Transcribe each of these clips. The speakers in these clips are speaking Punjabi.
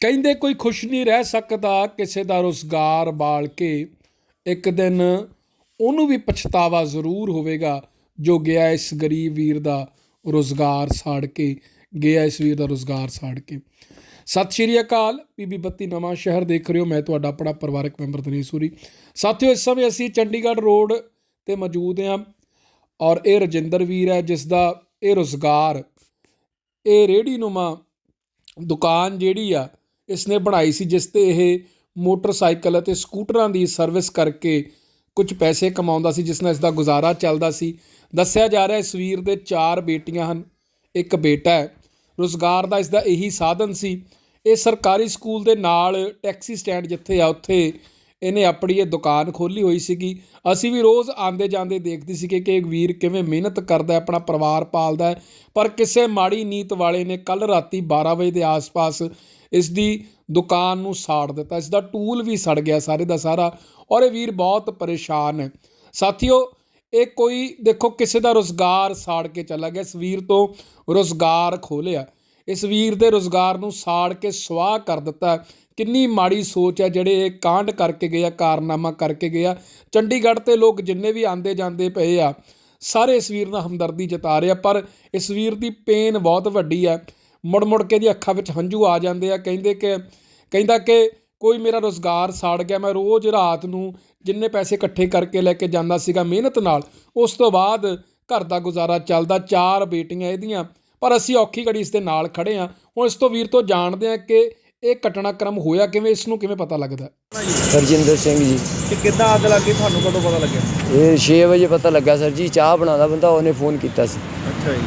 ਕਹਿੰਦੇ ਕੋਈ ਖੁਸ਼ ਨਹੀਂ ਰਹਿ ਸਕਦਾ ਕਿਸੇ ਦਾ ਰੁਜ਼ਗਾਰ ਬਾਲ ਕੇ। ਇੱਕ ਦਿਨ ਉਹਨੂੰ ਵੀ ਪਛਤਾਵਾ ਜ਼ਰੂਰ ਹੋਵੇਗਾ ਜੋ ਗਿਆ ਇਸ ਗਰੀਬ ਵੀਰ ਦਾ ਰੁਜ਼ਗਾਰ ਸਾੜ ਕੇ, ਗਿਆ ਇਸ ਵੀਰ ਦਾ ਰੁਜ਼ਗਾਰ ਸਾੜ ਕੇ। ਸਤਿ ਸ਼੍ਰੀ ਅਕਾਲ ਪੀਬੀ ਬੱਤੀ ਨਵਾਂ ਸ਼ਹਿਰ ਦੇਖ ਰਹੇ ਹੋ। ਮੈਂ ਤੁਹਾਡਾ ਆਪਣਾ ਪਰਿਵਾਰਕ ਮੈਂਬਰ ਦਨੀਸ਼ ਸੂਰੀ। ਸਾਥੀਓ, ਇਸ ਸਮੇਂ ਅਸੀਂ ਚੰਡੀਗੜ੍ਹ ਰੋਡ ਤੇ ਮੌਜੂਦ ਹਾਂ ਔਰ ਇਹ ਰਜਿੰਦਰ ਵੀਰ ਹੈ, ਜਿਸ ਦਾ ਇਹ ਰੁਜ਼ਗਾਰ, ਇਹ ਰੇੜੀ ਨੁਮਾ ਦੁਕਾਨ ਜਿਹੜੀ ਆ ਇਸ ਨੇ ਬਣਾਈ ਸੀ ਜਿਸ ਤੇ ਇਹ ਮੋਟਰਸਾਈਕਲ ਅਤੇ ਸਕੂਟਰਾਂ ਦੀ ਸਰਵਿਸ ਕਰਕੇ ਕੁਝ ਪੈਸੇ ਕਮਾਉਂਦਾ ਸੀ, ਜਿਸ ਨਾਲ ਇਸ ਦਾ ਗੁਜ਼ਾਰਾ ਚੱਲਦਾ ਸੀ। ਦੱਸਿਆ ਜਾ ਰਿਹਾ, ਇਸ ਵੀਰ ਦੇ ਚਾਰ ਬੇਟੀਆਂ ਹਨ। ਇੱਕ ਬੇਟਾ ਹੈ। ਰੁਜ਼ਗਾਰ ਦਾ ਇਸ ਦਾ ਇਹੀ ਸਾਧਨ ਸੀ। ਇਹ ਸਰਕਾਰੀ ਸਕੂਲ ਦੇ ਨਾਲ ਟੈਕਸੀ ਸਟੈਂਡ ਜਿੱਥੇ ਆ, ਉੱਥੇ ਇਹਨੇ ਆਪਣੀ ਇਹ ਦੁਕਾਨ ਖੋਲੀ ਹੋਈ ਸੀਗੀ। ਅਸੀਂ ਵੀ ਰੋਜ਼ ਆਂਦੇ ਜਾਂਦੇ ਦੇਖਦੇ ਸੀ ਕਿ ਕਿ ਵੀਰ ਕਿਵੇਂ ਮਿਹਨਤ ਕਰਦਾ ਆਪਣਾ ਪਰਿਵਾਰ ਪਾਲਦਾ ਹੈ। ਪਰ ਕਿਸੇ ਮਾੜੀ ਨੀਤ ਵਾਲੇ ਨੇ ਕੱਲ ਰਾਤੀ 12 ਵਜੇ ਦੇ ਆਸ-ਪਾਸ ਇਸ ਦੀ ਦੁਕਾਨ ਨੂੰ ਸਾੜ ਦਿੱਤਾ। ਇਸ ਦਾ ਟੂਲ ਵੀ ਸੜ ਗਿਆ ਸਾਰੇ ਦਾ ਸਾਰਾ ਔਰ ਇਹ ਵੀਰ ਬਹੁਤ ਪਰੇਸ਼ਾਨ ਹੈ। ਸਾਥੀਓ, ਇਹ ਕੋਈ ਦੇਖੋ ਕਿਸੇ ਦਾ ਰੁਜ਼ਗਾਰ ਸਾੜ ਕੇ ਚਲਾ ਗਿਆ। ਇਸ ਵੀਰ ਤੋਂ ਰੁਜ਼ਗਾਰ ਖੋਲਿਆ ਇਸ ਵੀਰ ਦੇ ਰੁਜ਼ਗਾਰ ਨੂੰ ਸਾੜ ਕੇ ਸਵਾਹ ਕਰ ਦਿੱਤਾ। ਕਿੰਨੀ ਮਾੜੀ ਸੋਚ ਹੈ ਜਿਹੜੇ ਇਹ ਕਾਂਡ ਕਰਕੇ ਗਏ ਆ, ਕਾਰਨਾਮਾ ਕਰਕੇ ਗਏ ਆ। ਚੰਡੀਗੜ੍ਹ ਤੇ ਲੋਕ ਜਿੰਨੇ ਵੀ ਆਂਦੇ ਜਾਂਦੇ ਪਏ ਆ, ਸਾਰੇ ਇਸ ਵੀਰ ਨਾਲ ਹਮਦਰਦੀ ਜਤਾ ਰਹੇ ਆ, ਪਰ ਇਸ ਵੀਰ ਦੀ ਪੇਨ ਬਹੁਤ ਵੱਡੀ ਆ। ਮੁੜ ਮੁੜ ਕੇ ਦੀ ਅੱਖਾਂ ਵਿੱਚ ਹੰਝੂ ਆ ਜਾਂਦੇ ਆ, ਕਹਿੰਦੇ ਕਿ, ਕਹਿੰਦਾ ਕਿ ਕੋਈ ਮੇਰਾ ਰੋਜ਼ਗਾਰ ਸਾੜ ਗਿਆ, ਮੈਂ ਰੋਜ਼ ਰਾਤ ਨੂੰ ਜਿੰਨੇ ਪੈਸੇ ਇਕੱਠੇ ਕਰਕੇ ਲੈ ਕੇ ਜਾਂਦਾ ਸੀਗਾ ਮਿਹਨਤ ਨਾਲ, ਉਸ ਤੋਂ ਬਾਅਦ ਘਰ ਦਾ ਗੁਜ਼ਾਰਾ ਚੱਲਦਾ, ਚਾਰ ਬੇਟੀਆਂ ਇਹਦੀਆਂ, ਪਰ ਅਸੀਂ ਔਖੀ ਘੜੀ ਇਸ ਦੇ ਨਾਲ ਖੜੇ ਆ। ਹੁਣ ਇਸ ਤੋਂ ਵੀਰ ਤੋਂ ਜਾਣਦੇ ਆ ਕਿ ਇਹ ਘਟਨਾਕ੍ਰਮ ਹੋਇਆ ਕਿਵੇਂ? ਇਸ ਨੂੰ ਕਿਵੇਂ ਪਤਾ ਲੱਗਦਾ? ਹਰਜਿੰਦਰ ਸਿੰਘ ਜੀ। ਕਿ ਕਿੱਦਾਂ ਅੱਗ ਲੱਗੀ ਤੁਹਾਨੂੰ ਕਦੋਂ ਪਤਾ ਲੱਗਿਆ? ਇਹ 6 ਵਜੇ ਪਤਾ ਲੱਗਾ ਸਰ ਜੀ। ਚਾਹ ਬਣਾਉਂਦਾ ਬੰਦਾ ਉਹਨੇ ਫੋਨ ਕੀਤਾ ਸੀ। ਅੱਛਾ ਜੀ।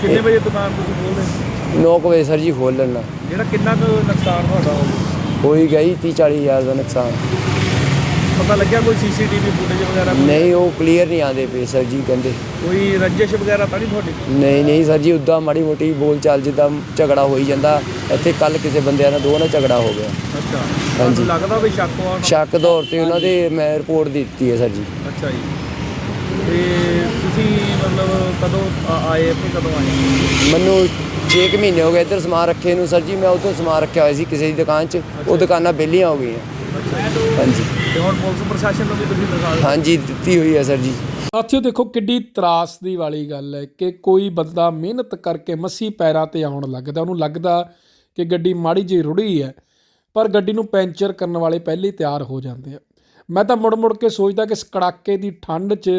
ਕਿੰਨੇ ਵਜੇ ਦੁਕਾਨ ਤੁਸੀਂ ਖੋਲਦੇ 9 ਵਜੇ ਸਰ ਜੀ ਖੋਲ ਲੈਣਾ ਜਿਹੜਾ ਕਿੰਨਾ ਕੁ ਨੁਕਸਾਨ ਤੁਹਾਡਾ ਹੋ ਗਿਆ ਹੋਈ ਗਈ 30 40 ਹਜ਼ਾਰ ਦਾ ਨੁਕਸਾਨ। ਪਤਾ ਲੱਗਿਆ ਕੋਈ ਸੀਸੀਟੀਵੀ ਫੁਟੇਜ ਵਗੈਰਾ ਕੋਈ- ਨਹੀਂ ਉਹ ਕਲੀਅਰ ਨਹੀਂ ਆਉਂਦੇ ਪਏ ਸਰ ਜੀ ਕਹਿੰਦੇ। ਕੋਈ ਰੰਜਿਸ਼ ਵਗੈਰਾ ਤਾਂ ਨਹੀਂ ਤੁਹਾਡੀ? ਨਹੀਂ ਨਹੀਂ ਸਰ ਜੀ ਉੱਦਾਂ ਮਾੜੀ ਮੋਟੀ ਬੋਲ ਚਾਲ ਜਿੱਦਾਂ ਝਗੜਾ ਹੋਈ ਜਾਂਦਾ। ਇੱਥੇ ਕੱਲ ਕਿਸੇ ਬੰਦਿਆਂ ਨਾਲ ਦੋ ਨਾਲ ਝਗੜਾ ਹੋ ਗਿਆ। ਅੱਛਾ। ਹਾਂਜੀ। ਤੁਹਾਨੂੰ ਲੱਗਦਾ ਵੀ ਸ਼ੱਕ ਵਾ ਸ਼ੱਕ ਦੌਰ ਤੇ ਉਹਨਾਂ ਦੇ ਮੈਂ ਰਿਪੋਰਟ ਦਿੱਤੀ ਹੈ ਸਰ ਜੀ। ਅੱਛਾ ਜੀ। ਤੇ ਤੁਸੀਂ ਮਤਲਬ ਕਦੋਂ ਆ- ਆਏ ਇੱਥੇ ਕਦੋਂ ਆਏ? ਮੈਨੂੰ 6 ਮਹੀਨੇ ਹੋ ਗਏ ਇੱਧਰ ਸਮਾਨ ਰੱਖੇ ਨੂੰ ਸਰ ਜੀ। ਮੈਂ ਉਦੋਂ ਸਮਾਨ ਰੱਖਿਆ ਹੋਇਆ ਸੀ ਕਿਸੇ ਦੀ ਦੁਕਾਨ 'ਚ। ਉਹ ਦੁਕਾਨਾਂ ਵਿਹਲੀਆਂ ਹੋ ਗਈਆਂ। ਹਾਂਜੀ। ਤੇ ਹੁਣ ਪੁਲਿਸ ਪ੍ਰਸ਼ਾਸਨ ਨੂੰ ਵੀ ਤੁਸੀਂ ਦਿਖਾ ਦਿਓ। ਹਾਂਜੀ ਦਿੱਤੀ ਹੋਈ ਹੈ ਸਰ ਜੀ। ਸਾਥੀਓ ਦੇਖੋ ਕਿੱਡੀ ਤਰਾਸਦੀ ਵਾਲੀ ਗੱਲ ਹੈ ਕਿ ਕੋਈ ਬੰਦਾ ਮਿਹਨਤ ਕਰਕੇ ਮੱਸੀ ਪੈਰਾਂ ਤੇ ਆਉਣ ਲੱਗਦਾ ਉਹਨੂੰ ਲੱਗਦਾ ਕਿ ਗੱਡੀ ਮਾੜੀ ਜਿਹੀ ਰੁੜੀ ਹੈ ਪਰ ਗੱਡੀ ਨੂੰ ਪੈਂਚਰ ਕਰਨ ਵਾਲੇ ਪਹਿਲੇ ਤਿਆਰ ਹੋ ਜਾਂਦੇ ਆ। ਮੈਂ ਤਾਂ ਮੁੜ ਮੁੜ ਕੇ ਸੋਚਦਾ ਕਿ ਇਸ ਕੜਾਕੇ ਦੀ ਠੰਡ 'ਚ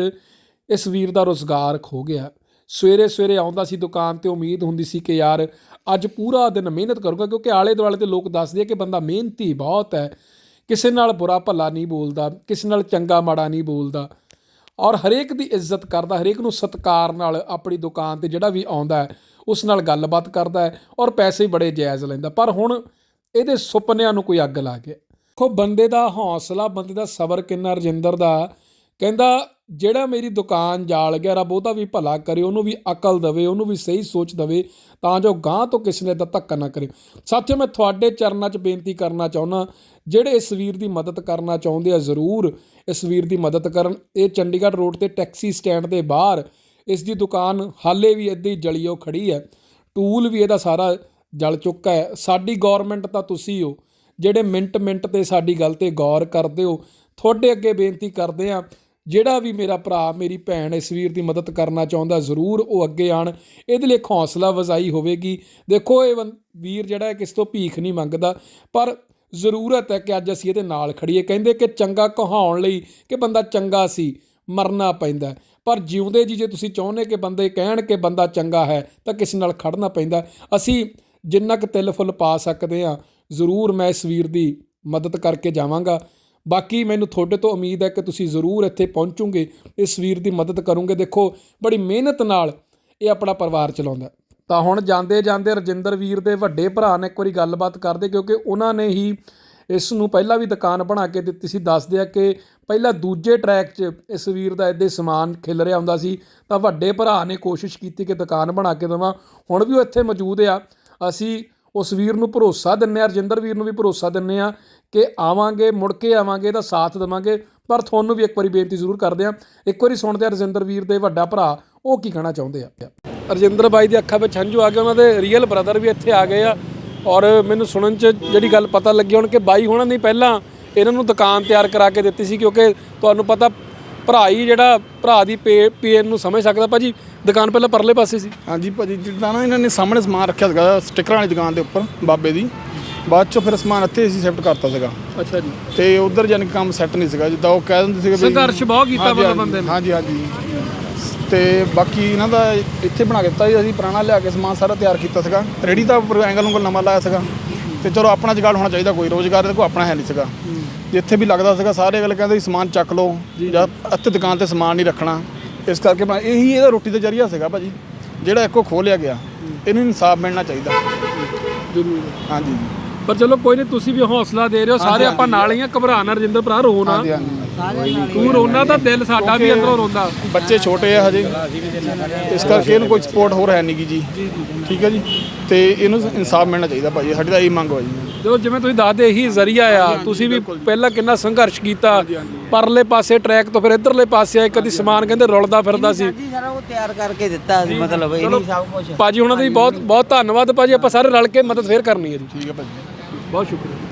ਇਸ ਵੀਰ ਦਾ ਰੁਜ਼ਗਾਰ ਖੋ ਗਿਆ। ਸਵੇਰੇ ਸਵੇਰੇ ਆਉਂਦਾ ਸੀ ਦੁਕਾਨ ਤੇ ਉਮੀਦ ਹੁੰਦੀ ਸੀ ਕਿ ਯਾਰ ਅੱਜ ਪੂਰਾ ਦਿਨ ਮਿਹਨਤ ਕਰੂੰਗਾ ਕਿਉਂਕਿ ਆਲੇ ਦੁਆਲੇ ਤੇ ਲੋਕ ਦੱਸਦੇ ਆ ਕਿ ਬੰਦਾ ਮਿਹਨਤੀ ਬਹੁਤ ਹੈ। ਕਿਸੇ ਨਾਲ ਬੁਰਾ ਭਲਾ ਨਹੀਂ ਬੋਲਦਾ, ਕਿਸੇ ਨਾਲ ਚੰਗਾ ਮਾੜਾ ਨਹੀਂ ਬੋਲਦਾ। ਔਰ ਹਰੇਕ ਦੀ ਇੱਜ਼ਤ ਕਰਦਾ, ਹਰੇਕ ਨੂੰ ਸਤਿਕਾਰ ਨਾਲ ਆਪਣੀ ਦੁਕਾਨ ਤੇ ਜਿਹੜਾ ਵੀ ਆਉਂਦਾ ਉਸ ਨਾਲ ਗੱਲਬਾਤ ਕਰਦਾ ਹੈ ਔਰ ਪੈਸੇ ਬੜੇ ਜਾਇਜ਼ ਲੈਂਦਾ। ਪਰ ਹੁਣ ਇਹਦੇ ਸੁਪਨਿਆਂ ਨੂੰ ਕੋਈ ਅੱਗ ਲਾ ਗਿਆ ਦੇਖੋ, ਬੰਦੇ ਦਾ ਹੌਸਲਾ, ਬੰਦੇ ਦਾ ਸਬਰ ਕਿੰਨਾ ਰਜਿੰਦਰ ਦਾ। ਕਹਿੰਦਾ ਜਿਹੜਾ ਮੇਰੀ ਦੁਕਾਨ ਜਾਲ ਗਿਆ, ਰੱਬ ਉਹਦਾ ਵੀ ਭਲਾ ਕਰੇ, ਉਹਨੂੰ ਵੀ ਅਕਲ ਦੇਵੇ, ਉਹਨੂੰ ਵੀ ਸਹੀ ਸੋਚ ਦੇਵੇ, ਤਾਂ ਜੋ ਗਾਂ ਤੋਂ ਕਿਸੇ ਨੇ ਦਾ ਧੱਕਾ ਨਾ ਕਰੇ। ਸਾਥੀਓ, ਮੈਂ ਤੁਹਾਡੇ ਚਰਨਾਂ 'ਚ ਬੇਨਤੀ ਕਰਨਾ ਚਾਹੁੰਦਾ, ਜਿਹੜੇ ਇਸ ਵੀਰ ਦੀ ਮਦਦ ਕਰਨਾ ਚਾਹੁੰਦੇ ਆ, ਜ਼ਰੂਰ ਇਸ ਵੀਰ ਦੀ ਮਦਦ ਕਰਨ। ਇਹ ਚੰਡੀਗੜ੍ਹ ਰੋਡ ਤੇ ਟੈਕਸੀ ਸਟੈਂਡ ਦੇ ਬਾਹਰ, ਇਸ ਦੀ ਦੁਕਾਨ ਹਾਲੇ ਵੀ ਇੱਦਾਂ ਹੀ ਜਲੀਓ ਖੜੀ ਹੈ। ਟੂਲ ਵੀ ਇਹਦਾ ਸਾਰਾ ਜਲ ਚੁੱਕਾ ਹੈ। ਸਾਡੀ ਗਵਰਨਮੈਂਟ ਤਾਂ ਤੁਸੀਂ ਹੋ, ਜਿਹੜੇ ਮਿੰਟ ਮਿੰਟ ਤੇ ਸਾਡੀ ਗੱਲ ਤੇ ਗੌਰ ਕਰਦੇ ਹੋ। ਤੁਹਾਡੇ ਅੱਗੇ ਬੇਨਤੀ ਕਰਦੇ ਆ ਜਿਹੜਾ ਵੀ ਮੇਰਾ ਭਰਾ, ਮੇਰੀ ਭੈਣ ਇਸ ਵੀਰ ਦੀ ਮਦਦ ਕਰਨਾ ਚਾਹੁੰਦਾ, ਜ਼ਰੂਰ ਉਹ ਅੱਗੇ ਆਣ। ਇਹਦੇ ਲਈ ਇੱਕ ਹੌਸਲਾ ਵਜ਼ਾਈ ਹੋਵੇਗੀ। ਦੇਖੋ, ਇਹ ਬੰ- ਵੀਰ ਜਿਹੜਾ ਹੈ, ਕਿਸ ਤੋਂ ਭੀਖ ਨਹੀਂ ਮੰਗਦਾ। ਪਰ ਜ਼ਰੂਰਤ ਹੈ ਕਿ ਅੱਜ ਅਸੀਂ ਇਹਦੇ ਨਾਲ ਖੜੀਏ ਕਹਿੰਦੇ ਕਿ ਚੰਗਾ ਕਹਾਉਣ ਲਈ ਕਿ ਬੰਦਾ ਚੰਗਾ ਸੀ, ਮਰਨਾ ਪੈਂਦਾ ਪਰ ਜਿਉਂਦੇ ਜੀ ਜੇ ਤੁਸੀਂ ਚਾਹੁੰਦੇ ਕਿ ਬੰਦੇ ਕਹਿਣ ਕਿ ਬੰਦਾ ਚੰਗਾ ਹੈ, ਤਾਂ ਕਿਸੇ ਨਾਲ ਖੜਨਾ ਪੈਂਦਾ ਅਸੀਂ ਜਿੰਨਾ ਕੁ ਤਿਲ ਫੁੱਲ ਪਾ ਸਕਦੇ ਆ ਜ਼ਰੂਰ ਮੈਂ ਇਸ ਵੀਰ ਦੀ ਮਦਦ ਕਰਕੇ ਜਾਵਾਂਗਾ। ਬਾਕੀ ਮੈਨੂੰ ਤੁਹਾਡੇ ਤੋਂ ਉਮੀਦ ਹੈ ਕਿ ਤੁਸੀਂ ਜ਼ਰੂਰ ਇੱਥੇ ਪਹੁੰਚੋਗੇ, ਇਸ ਵੀਰ ਦੀ ਮਦਦ ਕਰੋਗੇ। ਦੇਖੋ, ਬੜੀ ਮਿਹਨਤ ਨਾਲ ਇਹ ਆਪਣਾ ਪਰਿਵਾਰ ਚਲਾਉਂਦਾ ਤਾਂ ਹੁਣ ਜਾਂਦੇ ਜਾਂਦੇ ਰਜਿੰਦਰ ਵੀਰ ਦੇ ਵੱਡੇ ਭਰਾ ਨੇ ਇੱਕ ਵਾਰੀ ਗੱਲਬਾਤ ਕਰਦੇ, ਕਿਉਂਕਿ ਉਹਨਾਂ ਨੇ ਹੀ ਇਸ ਨੂੰ ਪਹਿਲਾਂ ਵੀ ਦੁਕਾਨ ਬਣਾ ਕੇ ਦਿੱਤੀ ਸੀ। ਦੱਸਦੇ ਆ ਕਿ ਪਹਿਲਾਂ ਦੂਜੇ ਟਰੈਕ 'ਚ ਇਸ ਵੀਰ ਦਾ ਇੱਦੇ ਸਮਾਨ ਖਿਲ ਰਿਹਾ ਹੁੰਦਾ ਸੀ। ਤਾਂ ਵੱਡੇ ਭਰਾ ਨੇ ਕੋਸ਼ਿਸ਼ ਕੀਤੀ ਕਿ ਦੁਕਾਨ ਬਣਾ ਕੇ ਦੇਵਾਂ। ਹੁਣ ਵੀ ਉਹ ਇੱਥੇ ਮੌਜੂਦ ਆ। ਅਸੀਂ ਉਸ ਵੀਰ ਨੂੰ ਭਰੋਸਾ ਦਿੰਨੇ ਆ, ਰਜਿੰਦਰ ਵੀਰ ਨੂੰ ਵੀ ਭਰੋਸਾ ਦਿੰਨੇ ਆ ਕਿ ਆਵਾਂਗੇ, ਮੁੜ ਕੇ ਆਵਾਂਗੇ ਤਾਂ ਸਾਥ ਦੇਵਾਂਗੇ। ਪਰ ਤੁਹਾਨੂੰ ਵੀ ਇੱਕ ਵਾਰੀ ਬੇਨਤੀ ਜ਼ਰੂਰ ਕਰਦੇ ਆ, ਇੱਕ ਵਾਰੀ ਸੁਣਦੇ ਆ ਰਜਿੰਦਰ ਵੀਰ ਦੇ ਵੱਡਾ ਭਰਾ, ਉਹ ਕੀ ਕਹਿਣਾ ਚਾਹੁੰਦੇ ਆ? ਰਜਿੰਦਰ ਬਾਈ ਦੀ ਅੱਖਾਂ ਵਿੱਚ ਹੰਝੂ ਆ ਗਏ, ਉਹਨਾਂ ਦੇ ਰੀਅਲ ਬ੍ਰਦਰ ਵੀ ਇੱਥੇ ਆ ਗਏ ਆ। ਔਰ ਮੈਨੂੰ ਸੁਣਨ ਚ ਜਿਹੜੀ ਗੱਲ ਪਤਾ ਲੱਗੀ ਹੁਣ ਕਿ ਬਾਈ ਹੋਣਾ ਨੇ ਪਹਿਲਾਂ ਇਹਨਾਂ ਨੂੰ ਦੁਕਾਨ ਤਿਆਰ ਕਰਾ ਕੇ ਦਿੱਤੀ ਸੀ, ਕਿਉਂਕਿ ਤੁਹਾਨੂੰ ਪਤਾ ਭਰਾ ਹੀ ਜਿਹੜਾ ਭਰਾ ਦੀ ਪੇਨ ਨੂੰ ਸਮਝ ਸਕਦਾ ਭਾਜੀ ਦੁਕਾਨ ਪਹਿਲਾਂ ਪਰਲੇ ਪਾਸੇ ਸੀ। ਹਾਂਜੀ ਭਾਜੀ ਜਿੱਦਾਂ ਨਾ ਇਹਨਾਂ ਨੇ ਸਾਹਮਣੇ ਸਮਾਨ ਰੱਖਿਆ ਸੀਗਾ ਸਟਿੱਕਰਾਂ ਵਾਲੀ ਦੁਕਾਨ ਦੇ ਉੱਪਰ ਬਾਬੇ ਦੀ। ਬਾਅਦ ਚੋਂ ਫਿਰ ਸਮਾਨ ਇੱਥੇ ਅਸੀਂ ਸ਼ਿਫਟ ਕਰਤਾ ਸੀਗਾ। ਅੱਛਾ ਜੀ। ਤੇ ਉਧਰ ਜਾਨ ਕੇ ਕੰਮ ਸੈੱਟ ਨਹੀਂ ਸੀਗਾ ਜਿੱਦਾਂ ਉਹ ਕਹਿ ਦਿੰਦੇ ਸੀਗੇ ਸੰਘਰਸ਼ ਬਹੁਤ ਕੀਤਾ ਬੰਦੇ ਨੇ। ਹਾਂਜੀ ਹਾਂਜੀ। ਤੇ ਬਾਕੀ ਇਹਨਾਂ ਦਾ ਇੱਥੇ ਬਣਾ ਕੇ ਦਿੱਤਾ ਜੀ ਅਸੀਂ ਪੁਰਾਣਾ ਲਿਆ ਕੇ ਸਮਾਨ ਸਾਰਾ ਤਿਆਰ ਕੀਤਾ ਸੀਗਾ। ਰੈਡੀ ਤਾਂ ਐਂਗਲ ਉਂਗਲ ਨਵਾਂ ਲਾਇਆ ਸੀਗਾ। ਤੇ ਚਲੋ ਆਪਣਾ ਜੁਗਾੜ ਹੋਣਾ ਚਾਹੀਦਾ ਕੋਈ ਰੋਜ਼ਗਾਰ ਦੇ ਕੋਈ ਆਪਣਾ ਹੈ ਨਹੀਂ ਸੀਗਾ। ਜਿੱਥੇ ਵੀ ਲੱਗਦਾ ਸੀਗਾ ਸਾਰੇ ਅਗਲੇ ਕਹਿੰਦੇ ਸੀ ਸਮਾਨ ਚੱਕ ਲਓ ਜਾਂ ਇੱਥੇ ਦੁਕਾਨ ਤੇ ਸਮਾਨ ਨਹੀਂ ਰੱਖਣਾ। ਇਸ ਕਰਕੇ ਮੈਂ ਇਹੀ ਇਹਦਾ ਰੋਟੀ ਦਾ ਜਰੀਆ ਸੀਗਾ ਭਾਜੀ ਜਿਹੜਾ ਇੱਕੋ ਖੋਲਿਆ ਗਿਆ। ਇਹਨੂੰ ਇਨਸਾਫ ਮਿਲਣਾ ਚਾਹੀਦਾ। ਜ਼ਰੂਰ। ਹਾਂਜੀ ਪਰ ਚਲੋ ਕੋਈ ਨਹੀਂ ਤੁਸੀਂ ਵੀ ਹੌਸਲਾ ਦੇ ਰਹੇ ਹੋ ਸਾਰੇ ਆਪਾਂ ਨਾਲ ਹੀ ਆ ਘਬਰਾ ਨਾ ਰਜਿੰਦਰ ਭਰਾ ਰੋ ਨਾ। ਹਾਂਜੀ ਹਾਂਜੀ। ਤੂੰ ਰੋਣਾ ਤਾਂ ਦਿਲ ਸਾਡਾ ਵੀ ਅੰਦਰੋਂ ਰੋਂਦਾ। ਬੱਚੇ ਛੋਟੇ ਆ ਹਜੇ। ਇਸ ਕਰਕੇ ਇਹਨੂੰ ਕੋਈ ਸਪੋਰਟ ਹੋਰ ਹੈ ਨਹੀਂਗੀ ਜੀ। ਠੀਕ ਹੈ ਜੀ? ਤੇ ਇਹਨੂੰ ਇਨਸਾਫ ਮਿਲਣਾ ਚਾਹੀਦਾ ਭਾਜੀ। ਸਾਡੀ ਤਾਂ ਇਹੀ ਮੰਗ ਹੋਈ। ਜੀ ਜਿਵੇਂ ਤੁਸੀਂ ਦੱਸਦੇ ਇਹੀ ਜ਼ਰੀਆ ਆ। ਤੁਸੀਂ ਵੀ ਪਹਿਲਾਂ ਕਿੰਨਾ ਸੰਘਰਸ਼ ਕੀਤਾ। ਪਰਲੇ ਪਾਸੇ ਟਰੈਕ ਤੋਂ ਫਿਰ ਇਧਰਲੇ ਪਾਸੇ ਆਏ ਕਦੀ ਸਮਾਨ ਕਹਿੰਦੇ ਰੁਲਦਾ ਫਿਰਦਾ ਸੀ। ਜੀ ਸਾਰਾ ਉਹ ਤਿਆਰ ਕਰਕੇ ਦਿੱਤਾ ਸੀ ਮਤਲਬ ਇਹ ਨਹੀਂ ਸਭ ਕੁਝ ਭਾਜੀ ਉਹਨਾਂ ਦਾ ਵੀ ਬਹੁਤ ਬਹੁਤ ਧੰਨਵਾਦ ਭਾਜੀ। ਆਪਾਂ ਸਾਰੇ ਰਲ ਕੇ ਮਦਦ ਫੇਰ ਕਰਨੀ ਹੈ ਜੀ। ਠੀਕ ਹੈ ਭਾਜੀ। ਬਹੁਤ ਸ਼ੁਕਰੀਆ।